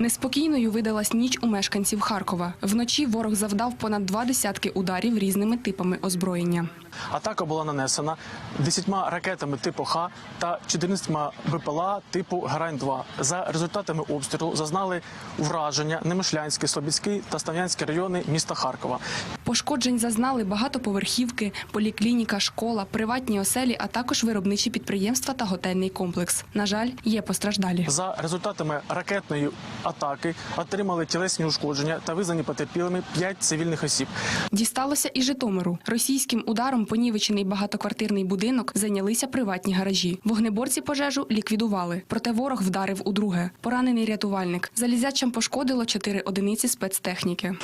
Неспокійною видалась ніч у мешканців Харкова. Вночі ворог завдав понад два десятки ударів різними типами озброєння. Атака була нанесена 10 ракетами типу Х та 14 БПЛА типу Грань-2. За результатами обстрілу зазнали враження Немишлянський, Слобідський та Став'янський райони міста Харкова. Пошкоджень зазнали багатоповерхівки, поліклініка, школа, приватні оселі, а також виробничі підприємства та готельний комплекс. На жаль, є постраждалі. За результатами ракетної атаки отримали тілесні ушкодження та визнані потерпілими 5 цивільних осіб. Дісталося і Житомиру. Російським ударом понівечений багатоквартирний будинок зайнялися приватні гаражі. Вогнеборці пожежу ліквідували. Проте ворог вдарив у друге. Поранений рятувальник. Залізячам пошкодило чотири одиниці спецтехніки.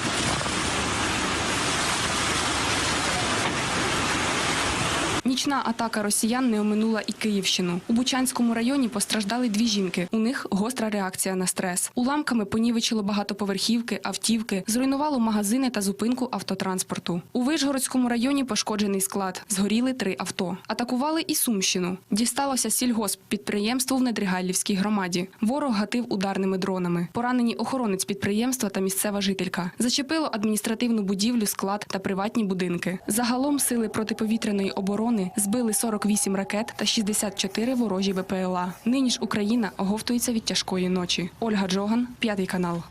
Нічна атака росіян не оминула і Київщину. У Бучанському районі постраждали дві жінки. У них гостра реакція на стрес. Уламками понівечило багатоповерхівки, автівки, зруйнувало магазини та зупинку автотранспорту. У Вишгородському районі пошкоджений склад. Згоріли три авто. Атакували і Сумщину. Дісталося сільгосп підприємству в Недригайлівській громаді. Ворог гатив ударними дронами. Поранені охоронець підприємства та місцева жителька. Зачепило адміністративну будівлю, склад та приватні будинки. Загалом сили протиповітряної оборони збили 48 ракет та 64 ворожі БПЛА. Нині ж Україна оговтується від тяжкої ночі. Ольга Джоган, п'ятий канал.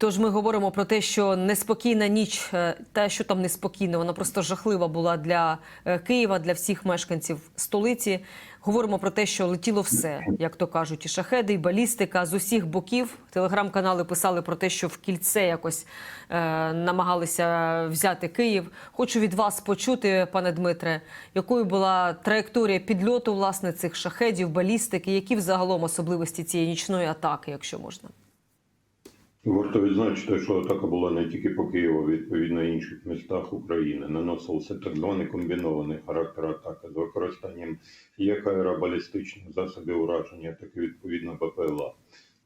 Тож ми говоримо про те, що неспокійна ніч, те, що там неспокійно, вона просто жахлива була для е, Києва, для всіх мешканців столиці. Говоримо про те, що летіло все, як то кажуть, і шахеди, і балістика з усіх боків. Телеграм-канали писали про те, що в кільце якось е, намагалися взяти Київ. Хочу від вас почути, пане Дмитре, якою була траєкторія підльоту власне цих шахедів, балістики, які взагалом особливості цієї нічної атаки, якщо можна. Варто відзначити, що атака була не тільки по Києву, відповідно інших містах України. Наносився так званий комбінований характер атаки з використанням як аеробалістичних засобів ураження, так і відповідно БПЛА.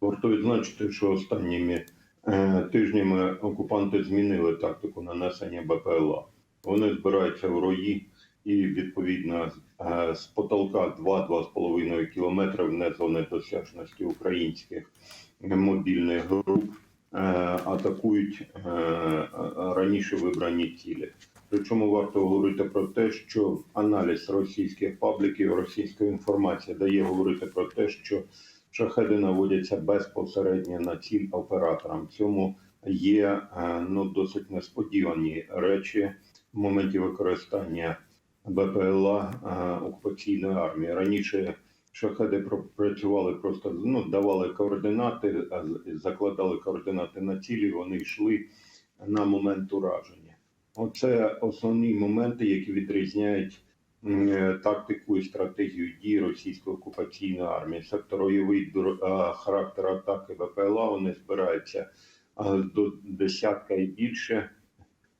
Варто відзначити, що останніми е, тижнями окупанти змінили тактику нанесення БПЛА. Вони збираються в рої і відповідно е, з потолка 2-2,5 кілометри в зони досяжності українських мобільних груп е, атакують е, раніше вибрані цілі. Причому варто говорити про те, що аналіз російських пабліків, російської інформації дає говорити про те, що шахеди наводяться безпосередньо на ціль операторам. Цьому є е, ну досить несподівані речі в моменті використання БПЛА окупаційної армії. Раніше шахеди працювали просто ну, давали координати, закладали координати на цілі. Вони йшли на момент ураження. Оце основні моменти, які відрізняють е, тактику і стратегію дій російської окупаційної армії. Секторойовий дур- характер атаки ВПЛА вони збираються до десятка і більше.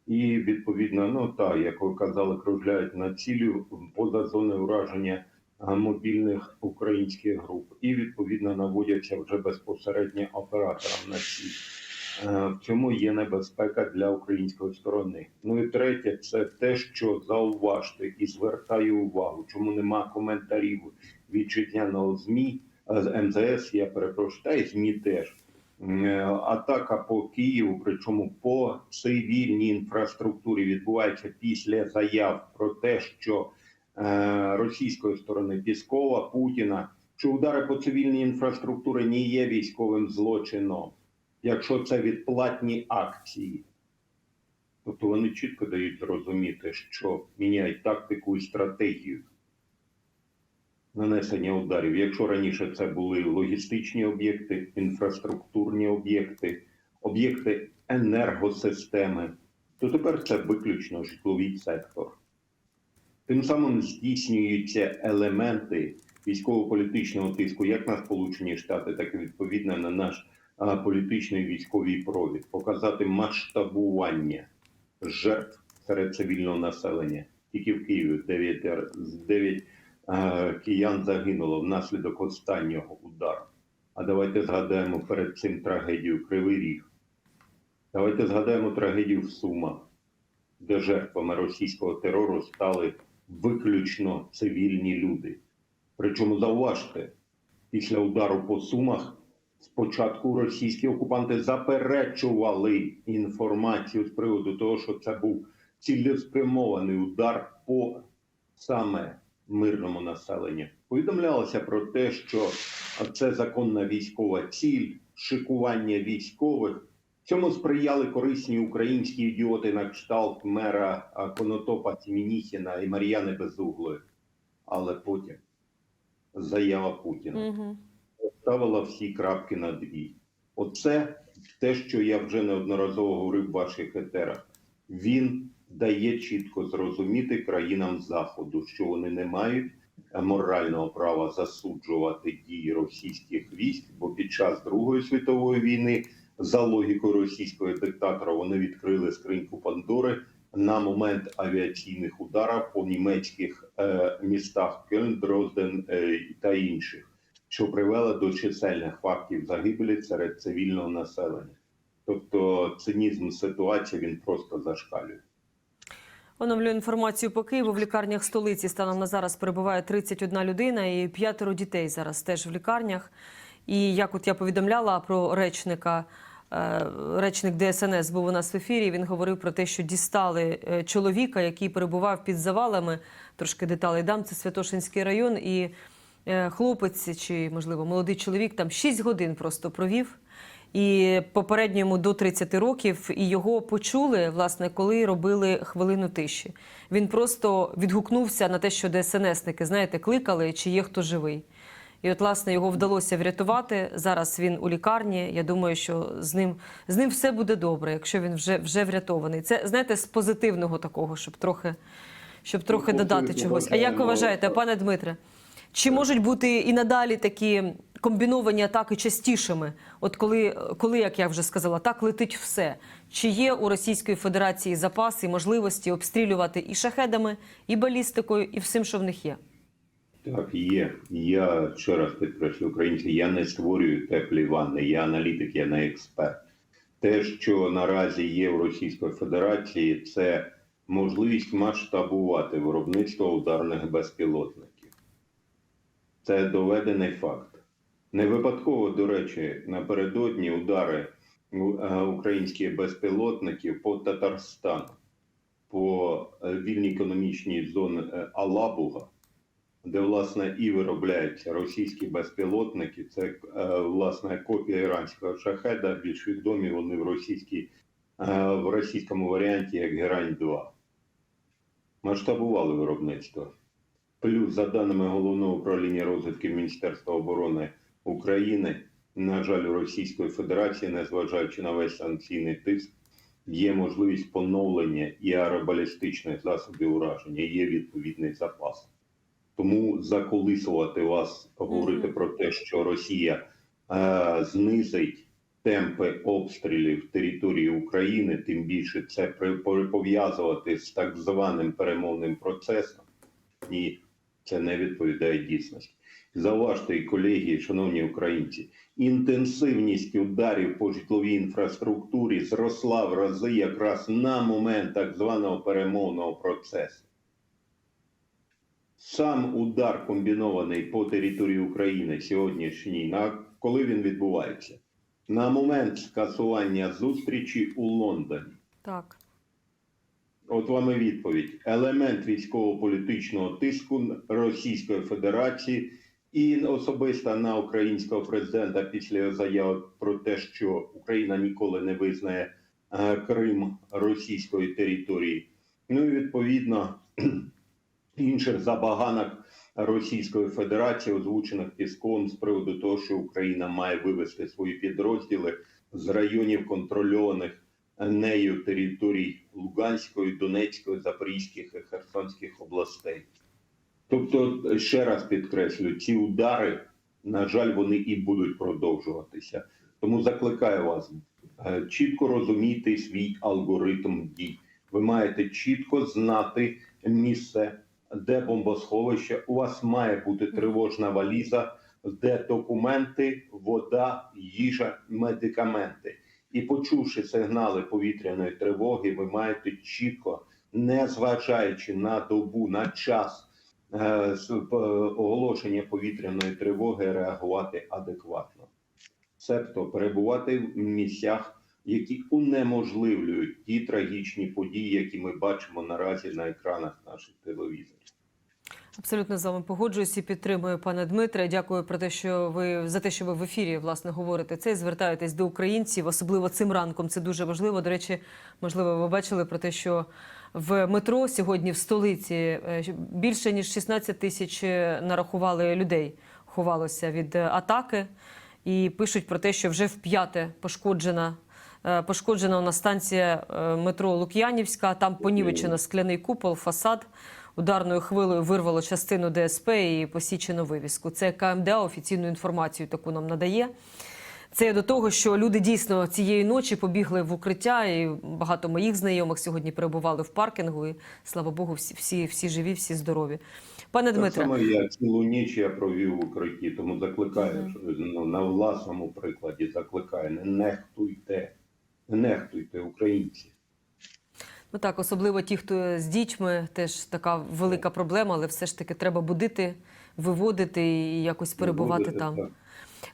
І відповідно, ну так, як ви казали, кружляють на цілі поза зони ураження мобільних українських груп, і відповідно наводяться вже безпосередньо операторам на ціль. Е, В цьому є небезпека для української сторони. Ну і третє, це те, що зауважте і звертаю увагу, чому нема коментарів вітчизняного змі е, з МЗС. Я перепрошую, та й змі теж. Е, Атака по Києву, причому по цивільній інфраструктурі, відбувається після заяв про те, що російської сторони Піскова Путіна, що удари по цивільній інфраструктурі не є військовим злочином, якщо це відплатні акції. Тобто вони чітко дають зрозуміти, що міняють тактику і стратегію нанесення ударів. Якщо раніше це були логістичні об'єкти, інфраструктурні об'єкти, об'єкти енергосистеми, то тепер це виключно житловий сектор. Тим самим здійснюються елементи військово-політичного тиску як на Сполучені Штати, так і відповідно на наш політичний військовий провід, показати масштабування жертв серед цивільного населення. Тільки в Києві 9, 9 е, киян загинуло внаслідок останнього удару. А давайте згадаємо перед цим трагедію Кривий Ріг. Давайте згадаємо трагедію в Сумах, де жертвами російського терору стали виключно цивільні люди. Причому зауважте, після удару по Сумах. Спочатку російські окупанти заперечували інформацію з приводу того, що це був цілеспрямований удар по саме мирному населенню. Повідомлялося про те, що це законна військова ціль, шикування військових. Цьому сприяли корисні українські ідіоти на кшталт мера Конотопа Тімініхіна і Мар'яни Безуглої. Але потім заява Путіна Угу. ставила всі крапки над «і». Оце те, що я вже неодноразово говорив в ваших етерах. Він дає чітко зрозуміти країнам Заходу, що вони не мають е, морального права засуджувати дії російських військ, бо під час Другої світової війни, за логікою російського диктатора, вони відкрили скриньку Пандори на момент авіаційних ударів по німецьких е, містах Кельн, Дрозден е, та інших що привела до чисельних фактів загибелі серед цивільного населення. Тобто цинізм ситуації він просто зашкалює. Оновлю інформацію по Києву. В лікарнях столиці станом на зараз перебуває 31 людина і п'ятеро дітей зараз теж в лікарнях. І як от я повідомляла про речника, речник ДСНС був у нас в ефірі. Він говорив про те, що дістали е, чоловіка, який перебував під завалами. Трошки деталей дам. Це Святошинський район. І е, хлопець чи, можливо, молодий чоловік там 6 годин просто провів. І попередньо йому до 30 років, і його почули, власне, коли робили хвилину тиші. Він просто відгукнувся на те, що ДСНСники, знаєте, кликали, чи є хто живий. І от, власне, його вдалося врятувати. Зараз він у лікарні. Я думаю, що з ним, з ним все буде добре, якщо він вже, вже врятований. Це, знаєте, з позитивного такого, щоб трохи, щоб трохи Ну, додати чогось. А як ви вважаєте, пане Дмитре? Чи можуть бути і надалі такі комбіновані атаки частішими? От коли, коли, як я вже сказала, так летить все. Чи є у Російської Федерації запаси і можливості обстрілювати і шахедами, і балістикою, і всім, що в них є? Так, є. Я ще раз підкреслю українці, я не створюю теплі ванни, я аналітик, я не експерт. Те, що наразі є в Російської Федерації, це можливість масштабувати виробництво ударних безпілотників. Це доведений факт. Не випадково, до речі, напередодні удари е, українських безпілотників по Татарстану, по е, вільній економічній зоні е, Алабуга, де власне і виробляються російські безпілотники. Це е, власне копія іранського шахеда. Більш відомі вони в російській е, в російському варіанті як Герань 2 Масштабували виробництво. Плюс, за даними головного управління розвідки Міністерства оборони України, на жаль, у Російської Федерації, незважаючи на весь санкційний тиск, є можливість поновлення і аеробалістичних засобів ураження, є відповідний запас. Тому заколисувати вас, говорити про те, що Росія е, знизить темпи обстрілів території України, тим більше це пов'язувати з так званим перемовним процесом. Ні, це не відповідає дійсності. Зауважте, і колеги, шановні українці, інтенсивність ударів по житловій інфраструктурі зросла в рази якраз на момент так званого перемовного процесу. Сам удар комбінований по території України сьогоднішній, на коли він відбувається? На момент скасування зустрічі у Лондоні. Так. От вам і відповідь. Елемент військово-політичного тиску Російської Федерації і особисто на українського президента після його заяви про те, що Україна ніколи не визнає е, Крим російської території. Ну і відповідно інших забаганок Російської Федерації, озвучених Піском з приводу того, що Україна має вивести свої підрозділи з районів контрольованих нею територій Луганської, Донецької, Запорізьких і Херсонських областей. Тобто, ще раз підкреслю, ці удари, на жаль, вони і будуть продовжуватися. Тому закликаю вас е, чітко розуміти свій алгоритм дій. Ви маєте чітко знати місце, де бомбосховище. У вас має бути тривожна валіза, де документи, вода, їжа, медикаменти. І почувши сигнали повітряної тривоги, ви маєте чітко, не зважаючи на добу, на час, е, оголошення повітряної тривоги реагувати адекватно, себто перебувати в місцях, які унеможливлюють ті трагічні події, які ми бачимо наразі на екранах наших телевізорів. Абсолютно з вами погоджуюсь і підтримую, пане Дмитре. Дякую про те, що ви за те, що ви в ефірі власне говорите це і звертаєтесь до українців, особливо цим ранком. Це дуже важливо. До речі, можливо, ви бачили про те, що в метро сьогодні в столиці е, більше ніж 16 тисяч е, нарахували людей. Ховалося від е, атаки, і пишуть про те, що вже вп'яте пошкоджена. е, Пошкоджена у нас станція метро Лук'янівська. Там понівечено скляний купол, фасад. Ударною хвилею вирвало частину ДСП і посічено вивіску. Це КМДА офіційну інформацію таку нам надає. Це до того, що люди дійсно цієї ночі побігли в укриття, і багато моїх знайомих сьогодні перебували в паркінгу. І слава Богу, всі, всі, всі живі, всі здорові. Пане Так Дмитре, само я цілу ніч я провів в укритті, тому закликаю ну, на власному прикладі закликаю, не нехтуйте, не нехтуйте українці. Ну так, особливо ті, хто з дітьми, теж така велика проблема, але все ж таки треба будити, виводити і якось перебувати Буде, там. так.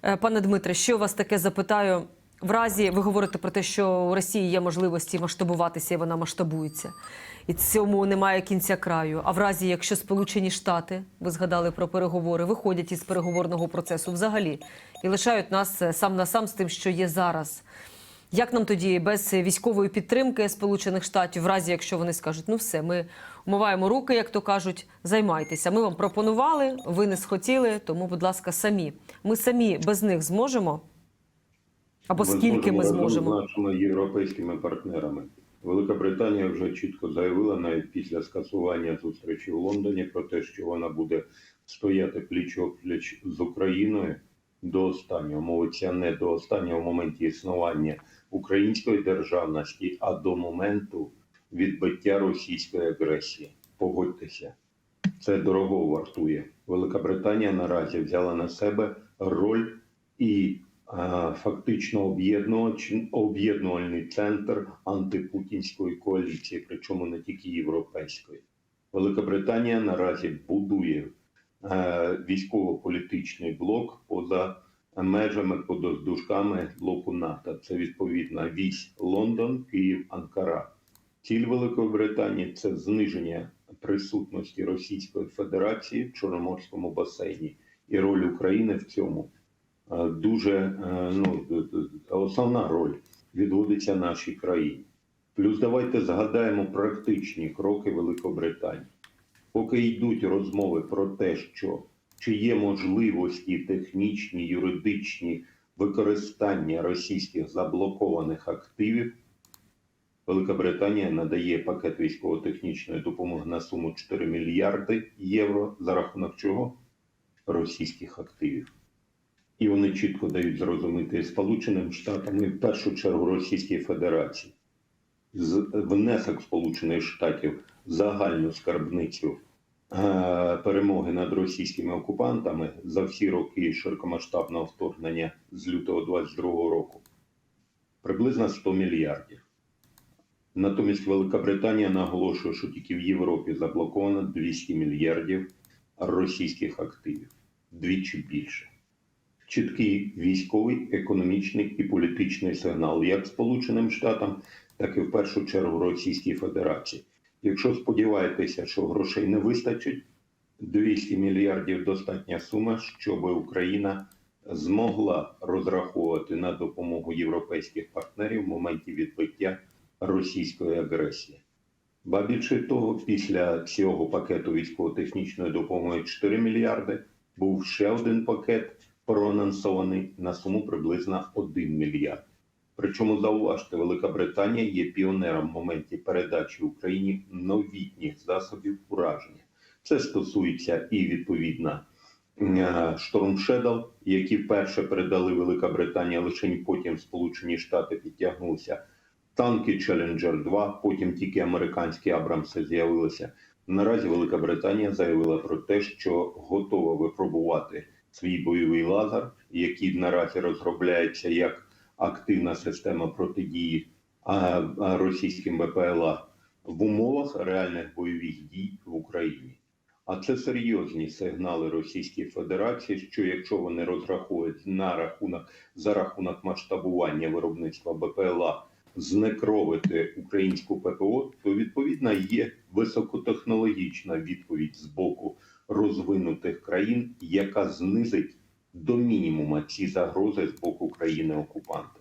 Е, Пане Дмитре, що вас таке запитаю? В разі ви говорите про те, що у Росії є можливості масштабуватися, і вона масштабується, і цьому немає кінця краю. А в разі, якщо Сполучені Штати, ви згадали про переговори, виходять із переговорного процесу взагалі і лишають нас е, сам на сам з тим, що є зараз. Як нам тоді без військової підтримки Сполучених Штатів, в разі якщо вони скажуть, ну все, ми умиваємо руки, як то кажуть, займайтеся. Ми вам пропонували, ви не схотіли, тому, будь ласка, самі. Ми самі без них зможемо? Або скільки ми разом зможемо? з нашими європейськими партнерами. Велика Британія вже чітко заявила навіть після скасування зустрічі в Лондоні про те, що вона буде стояти пліч пліч з Україною до останнього. Мовиться не до останнього в моменті існування української державності, а до моменту відбиття російської агресії. Погодьтеся, це дорого вартує. Велика Британія наразі взяла на себе роль і а, фактично об'єднувач- об'єднувальний центр антипутінської коаліції, причому не тільки європейської. Велика Британія наразі будує е, військово-політичний блок поза межами поза дужками блоку НАТО. Це відповідно вісь Лондон, Київ, Анкара. Ціль Великої Британії це зниження присутності Російської Федерації в Чорноморському басейні і роль України в цьому е, дуже е, ну, основна роль відводиться нашій країні. Плюс давайте згадаємо практичні кроки Великобританії. Поки йдуть розмови про те, що чи є можливості технічні, юридичні використання російських заблокованих активів, Велика Британія надає пакет військово-технічної допомоги на суму 4 мільярди євро за рахунок чого? Російських активів. І вони чітко дають зрозуміти Сполученим Штатам і в першу чергу Російській Федерації. З внесок Сполучених Штатів загальну скарбницю е, перемоги над російськими окупантами за всі роки широкомасштабного вторгнення з лютого 22 року приблизно 100 мільярдів. Натомість Велика Британія наголошує, що тільки в Європі заблоковано 200 мільярдів російських активів, двічі більше. Чіткий військовий, економічний і політичний сигнал як Сполученим Штатам, так і в першу чергу Російській Федерації. Якщо сподіваєтеся, що грошей не вистачить, 200 мільярдів достатня сума, щоб Україна змогла розраховувати на допомогу європейських партнерів в моменті відбиття російської агресії. Ба більше того, після цього пакету військово-технічної допомоги 4 мільярди був ще один пакет проанонсований на суму приблизно 1 мільярд. Причому зауважте, Велика Британія є піонером в моменті передачі Україні новітніх засобів ураження. Це стосується і відповідно Storm які вперше передали Велика Британія, лише потім Сполучені Штати підтягнулися. Танки Challenger 2, потім тільки американські Абрамси з'явилися. Наразі Велика Британія заявила про те, що готова випробувати свій бойовий лазер, який наразі розробляється як активна система протидії російським БПЛА в умовах реальних бойових дій в Україні. А це серйозні сигнали Російській Федерації, що якщо вони розраховують на рахунок за рахунок масштабування виробництва БПЛА знекровити українську ППО, то відповідно є високотехнологічна відповідь з боку розвинутих країн, яка знизить до мінімума ці загрози з боку країни окупанта.